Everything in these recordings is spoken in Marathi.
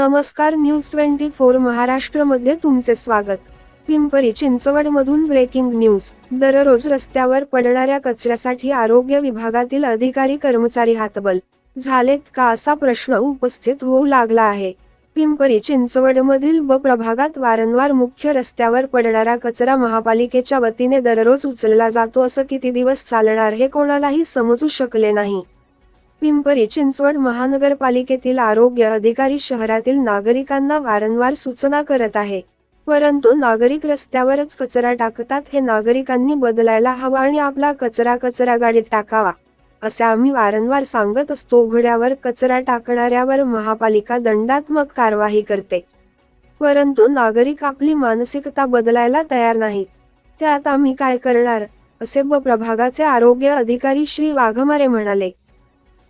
नमस्कार न्यूज ट्वेंटी फोर महाराष्ट्रमध्ये तुमचे स्वागत. पिंपरी चिंचवडमधून ब्रेकिंग न्यूज. दररोज रस्त्यावर पडणाऱ्या कचऱ्यासाठी आरोग्य विभागातील अधिकारी कर्मचारी हातबल. झालेत का असा प्रश्न उपस्थित होऊ लागला आहे. पिंपरी चिंचवडमधील व प्रभागात वारंवार मुख्य रस्त्यावर पडणारा कचरा महापालिकेच्या वतीने दररोज उचलला जातो असं किती दिवस चालणार हे कोणालाही समजू शकले नाही. पिंपरी चिंचवड महानगरपालिकेतील आरोग्य अधिकारी शहरातील नागरिकांना वारंवार सूचना करत आहे. परंतु नागरिक रस्त्यावरच कचरा टाकतात हे नागरिकांनी बदलायला हवं आणि आपला कचरा कचरा गाडीत टाकावा असे आम्ही वारंवार सांगत असतो. उघड्यावर कचरा टाकणाऱ्यावर महापालिका दंडात्मक कारवाई करते. परंतु नागरिक आपली मानसिकता बदलायला तयार नाहीत. त्यात आम्ही काय करणार? असे ब प्रभागाचे आरोग्य अधिकारी श्री वाघमारे म्हणाले.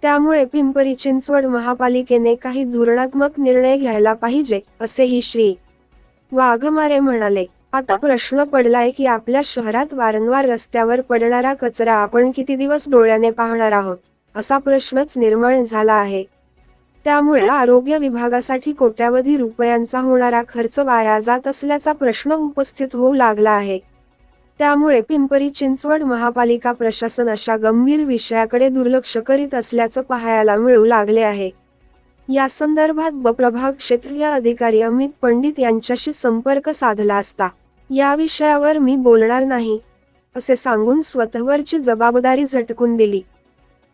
त्यामुळे पिंपरी चिंचवड महापालिकेने काही धोरणात्मक निर्णय घ्यायला पाहिजे असेही श्री. वाघमारे म्हणाले. आता प्रश्न पडलाय की आपल्या शहरात वारंवार रस्त्यावर पडणारा कचरा आपण किती दिवस डोळ्याने पाहणार आहोत असा प्रश्नच निर्माण झाला आहे. त्यामुळे आरोग्य विभागासाठी कोट्यावधी रुपयांचा होणारा खर्च वाया जात असल्याचा प्रश्न उपस्थित होऊ लागला आहे. त्यामुळे पिंपरी चिंचवड महापालिका प्रशासन अशा गंभीर विषयाकडे दुर्लक्ष करीत असल्याचं पाहायला मिळू लागले आहे. या संदर्भात ब प्रभाग क्षेत्रीय अधिकारी अमित पंडित यांच्याशी संपर्क साधला असता या विषयावर मी बोलणार नाही असे सांगून स्वतःवरची जबाबदारी झटकून दिली.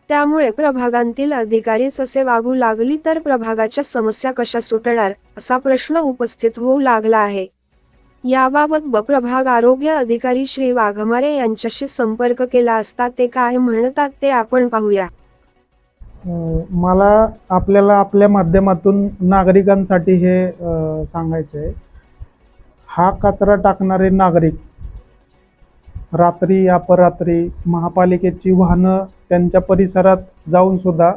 त्यामुळे प्रभागांतील अधिकारीच असे वागू लागली तर प्रभागाच्या समस्या कशा सुटणार असा प्रश्न उपस्थित होऊ लागला आहे. याबाबत ब प्रभाग आरोग्य अधिकारी श्री वाघमारे यांच्याशी संपर्क केला असता ते काय म्हणतात ते आपण पाहूया. मला आपल्याला आपल्या माध्यमातून नागरिकांसाठी हे सांगायचं आहे हा कचरा टाकणारे नागरिक रात्री अपरात्री महापालिकेची वाहनं त्यांच्या परिसरात जाऊन सुद्धा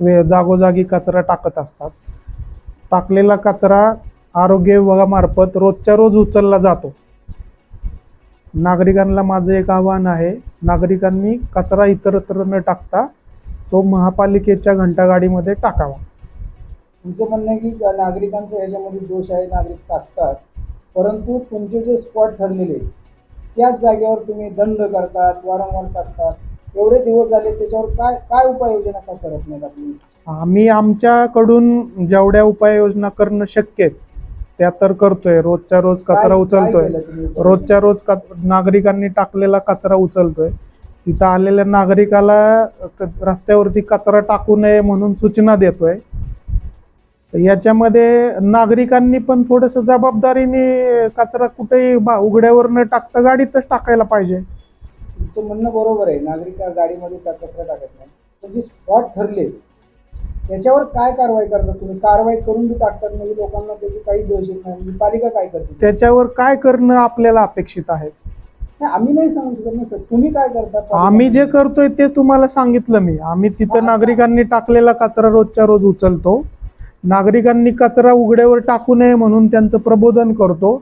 वे जागोजागी कचरा टाकत असतात. टाकलेला कचरा आरोग्य विभागामार्फत रोजच्या रोज उचलला जातो. नागरिकांना माझं एक आव्हान आहे. नागरिकांनी कचरा इतरत्र न टाकता तो महापालिकेच्या घंटागाडीमध्ये टाकावा. तुमचं म्हणणं आहे की नागरिकांचा याच्यामध्ये दोष आहे नागरिक टाकतात परंतु तुमचे जे स्पॉट ठरलेले त्याच जागेवर तुम्ही दंड करतात वारंवार टाकतात एवढे दिवस झाले त्याच्यावर काय काय उपाययोजना का करत नाहीत आपली? आम्ही आमच्याकडून जेवढ्या उपाययोजना करणं शक्य आहेत त्या तर करतोय. रोजच्या रोज कचरा उचलतोय? रोजच्या रोज नागरिकांनी टाकलेला कचरा उचलतोय. तिथं आलेल्या नागरिकाला रस्त्यावरती कचरा टाकू नये म्हणून सूचना देतोय. याच्यामध्ये नागरिकांनी पण थोडस जबाबदारीने कचरा कुठेही उघड्यावर न टाकता गाडीतच टाकायला पाहिजे. तुमचं म्हणणं बरोबर आहे. नागरिक गाडीमध्ये कचरा टाकत नाही. पण जे स्पॉट ठरले त्याच्यावर काय कारवाई करतात तुम्ही? कारवाई करून बी टाकतात म्हणजे लोकांना त्याची काही दोष येत नाही. म्हणजे पालिका काय करते? त्याच्यावर काय करणं आपल्याला अपेक्षित आहे? नाही, आम्ही नाही सांगू शकत ना सर. तुम्ही काय करता? आम्ही जे करतोय ते तुम्हाला सांगितलं मी. आम्ही तिथं नागरिकांनी टाकलेला कचरा रोजच्या रोज उचलतो. नागरिकांनी कचरा उघड्यावर टाकू नये म्हणून त्यांचं प्रबोधन करतो.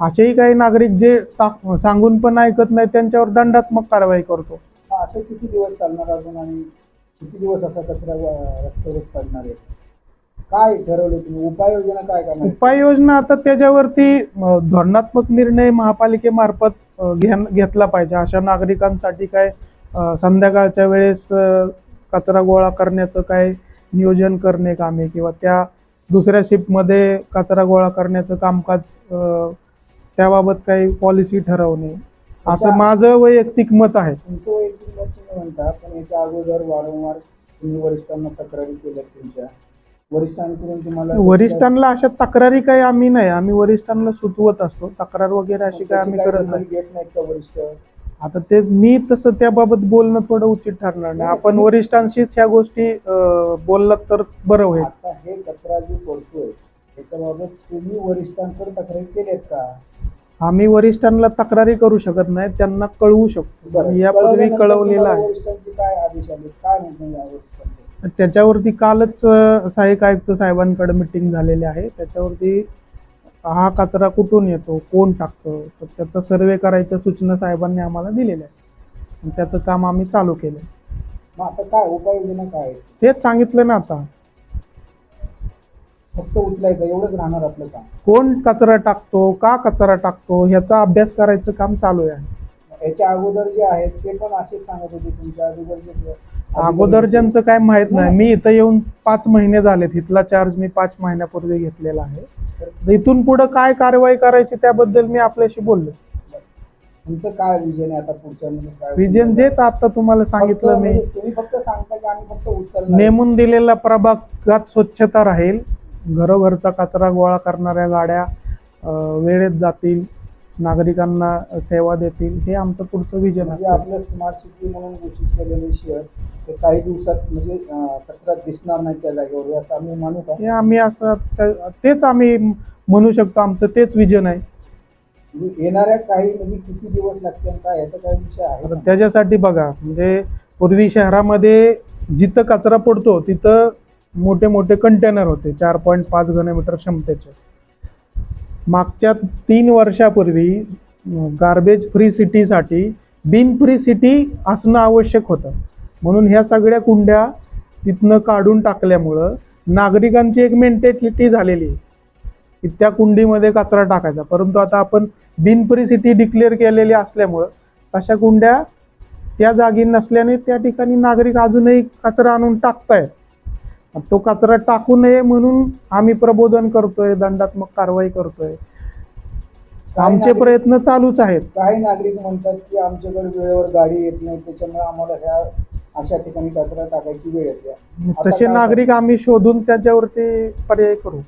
असेही काही नागरिक जे टाक सांगून पण ऐकत नाही त्यांच्यावर दंडात्मक कारवाई करतो. असं किती दिवस चालणार अजून आणि किती दिवस असा कचरा रस्त्यावर पडणार आहे? काय ठरवले तुम्ही? उपाययोजना काय करणार उपाययोजना आता त्याच्यावरती अ, धोरणात्मक निर्णय महापालिकेमार्फत अ, घेतला पाहिजे. अशा नागरिकांसाठी काय अ, संध्याकाळच्या वेळेस अ, कचरा गोळा करण्याचं काय नियोजन करणे कामे किंवा त्या दुसऱ्या शिफ्टमध्ये कचरा गोळा करण्याचं कामकाज अ, त्याबाबत काही पॉलिसी ठरवणे असं माझं वैयक्तिक मत आहे. तुमचं वैयक्तिक मत तुम्ही म्हणता पण याच्या अगोदर वारंवार तुम्ही वरिष्ठांना तक्रारी केल्या तुमच्या. वरिष्ठांकडून तुम्हाला वरिष्ठांना अशा तक्रारी काही आम्ही नाही. आम्ही वरिष्ठांना सुचवत असतो. तक्रार वगैरे अशी काय आम्ही करत नाही. घेत नाहीत का वरिष्ठ? आता ते मी तसं त्याबाबत बोलणं थोडं उचित ठरणार नाही. आपण वरिष्ठांशीच ह्या गोष्टी बोललात तर बरं होईल. आता हे कचरा जो पडतोय त्याच्याबाबत तुम्ही वरिष्ठांकडे तक्रारी केल्यात का? आम्ही वरिष्ठांना तक्रारी करू शकत नाही त्यांना कळवू शकतो. यापूर्वी कळवलेलं आहे. त्याच्यावरती कालच सहाय्यक आयुक्त साहेबांकडे मिटिंग झालेली आहे. त्याच्यावरती हा कचरा कुठून येतो कोण टाकतो? तर त्याचा सर्वे करायच्या सूचना साहेबांनी आम्हाला दिलेल्या आहेत. आणि त्याचं काम आम्ही चालू केलं आता काय उपाययोजना काय? तेच सांगितलं ना आता. फक्त उचलायचं एवढंच राहणार आपलं काम. कोण कचरा टाकतो का कचरा टाकतो ह्याचा अभ्यास करायचं काम चालू आहे. याच्या अगोदर जे आहेत ते पण असेच सांगत होते तुमच्या अगोदरचे जे अगोदरच्यांचं काय माहीत नाही. मी इथं येऊन पाच महिने झालेत. इथला चार्ज मी पाच महिन्यापूर्वी घेतलेला आहे. तर इथून पुढे काय कारवाई करायची त्याबद्दल मी आपल्याशी बोललो. तुमचं काय विजन आहे आता पुढच्या म्हणजे काय विजन जेच आता तुम्हाला सांगितलं मी. म्हणजे तुम्ही फक्त सांगता की? आम्ही फक्त उचलणार. नेमून दिलेल्या प्रभागात स्वच्छता राहील. घरोघरचा कचरा गोळा करणाऱ्या गाड्या वेळेत जातील नागरिकांना सेवा देतील हे आमचं पुढचं विजन म्हणजे असतं. आपलं स्मार्ट सिटी म्हणून घोषित केलेले शहर ते काही दिवसात म्हणजे कचरा दिसणार नाही त्या जागेवर असं आम्ही मानू का? हे आम्ही असं तेच आम्ही म्हणू शकतो आमचं तेच विजन आहे. म्हणजे येणाऱ्या काही म्हणजे किती दिवस लागतील काय याचा काही विषय आहे का? त्याच्यासाठी बघा म्हणजे पूर्वी शहरामध्ये जिथं कचरा पडतो तिथं मोठे मोठे कंटेनर होते चार पॉईंट पाच घनमीटर क्षमतेचे. मागच्या तीन वर्षापूर्वी गार्बेज फ्री सिटीसाठी बिन फ्री सिटी असणं आवश्यक होतं. म्हणून ह्या सगळ्या कुंड्या तिथनं काढून टाकल्यामुळं नागरिकांची एक मेंटेलिटी झालेली आहे. की त्या कुंडीमध्ये कचरा टाकायचा. परंतु आता आपण बिनपरी सिटी डिक्लेअर केलेली असल्यामुळं तशा कुंड्या त्या जागी नसल्याने त्या ठिकाणी नागरिक अजूनही कचरा आणून टाकतायत. तो कचरा टाकू नये म्हणून आम्ही प्रबोधन करतोय दंडात्मक कारवाई करतोय. आमचे प्रयत्न चालूच आहेत. काही नागरिक म्हणतात की आमच्याकडे वेळेवर गाडी येत नाही त्याच्यामुळे आम्हाला ह्या अशा ठिकाणी कचरा टाकायची वेळ येते. तसे नागरिक आम्ही शोधून त्याच्यावरती पर्याय करू.